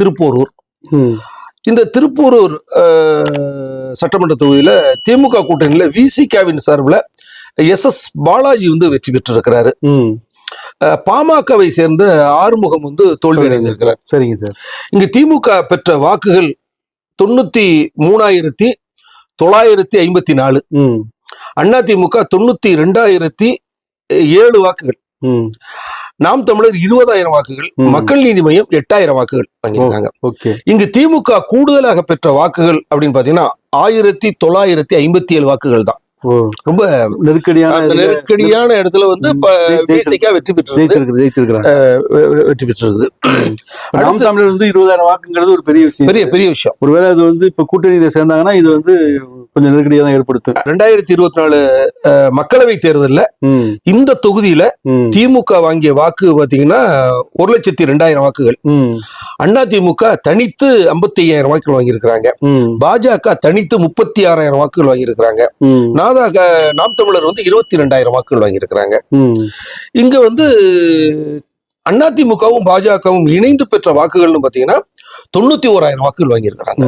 திருப்போரூர். இந்த திருப்போரூர் சட்டமன்ற தொகுதியில திமுக கூட்டணியில விசிகாவின் சார்பில் எஸ் எஸ் பாலாஜி வந்து வெற்றி பெற்றிருக்கிறாரு. பாமகவை சேர்ந்த ஆறுமுகம் வந்து தோல்வி அடைந்திருக்கிறார். சரிங்க சார். இங்கு திமுக பெற்ற வாக்குகள் தொண்ணூத்தி மூணாயிரத்தி தொள்ளாயிரத்தி ஐம்பத்தி நாலு. ம். அதிமுக தொண்ணூத்தி ரெண்டாயிரத்தி ஏழு வாக்குகள். நாம் தமிழர் இருபதாயிரம் வாக்குகள். மக்கள் நீதி மையம் எட்டாயிரம் வாக்குகள் வாங்கியிருக்காங்க. இங்கு திமுக கூடுதலாக பெற்ற வாக்குகள் அப்படின்னு பாத்தீங்கன்னா ஆயிரத்தி தொள்ளாயிரத்தி ஐம்பத்தி ஏழு வாக்குகள் தான். ரொம்ப நெருக்கடியான நெருக்கடியான இடத்துல வந்து பேசிக்கா வெற்றி பெற்றிருக்கு வெற்றி பெற்றிருக்குது நாம் தமிழர் வந்து இருபதாயிரம் வாக்குங்கிறது ஒரு பெரிய விஷயம். பெரிய பெரிய விஷயம். ஒருவேளை அது வந்து இப்ப கூட்டணியில சேர்ந்தாங்கன்னா இது வந்து கொஞ்சம் நெருக்கடியா தான் ஏற்படுத்தும் ரெண்டாயிரத்தி இருபத்தி நாலு மக்களவை தேர்தல்ல. இந்த தொகுதியில. திமுக வாங்கிய வாக்கு பாத்தீங்கன்னா ஒரு லட்சத்தி ரெண்டாயிரம் வாக்குகள். அண்ணா திமுக தனித்து ஐம்பத்தி ஐயாயிரம் வாக்குகள் வாங்கியிருக்கிறாங்க. பாஜக தனித்து முப்பத்தி ஆறாயிரம் வாக்குகள் வாங்கியிருக்கிறாங்க. நாதாக நாம் தமிழர் வந்து இருபத்தி ரெண்டாயிரம் வாக்குகள் வாங்கியிருக்கிறாங்க. இங்க வந்து அதிமுகவும் பாஜகவும் இணைந்து பெற்ற வாக்குகள்னு பாத்தீங்கன்னா தொண்ணூத்தி ஓராயிரம் வாக்குகள் வாங்கியிருக்கிறாங்க.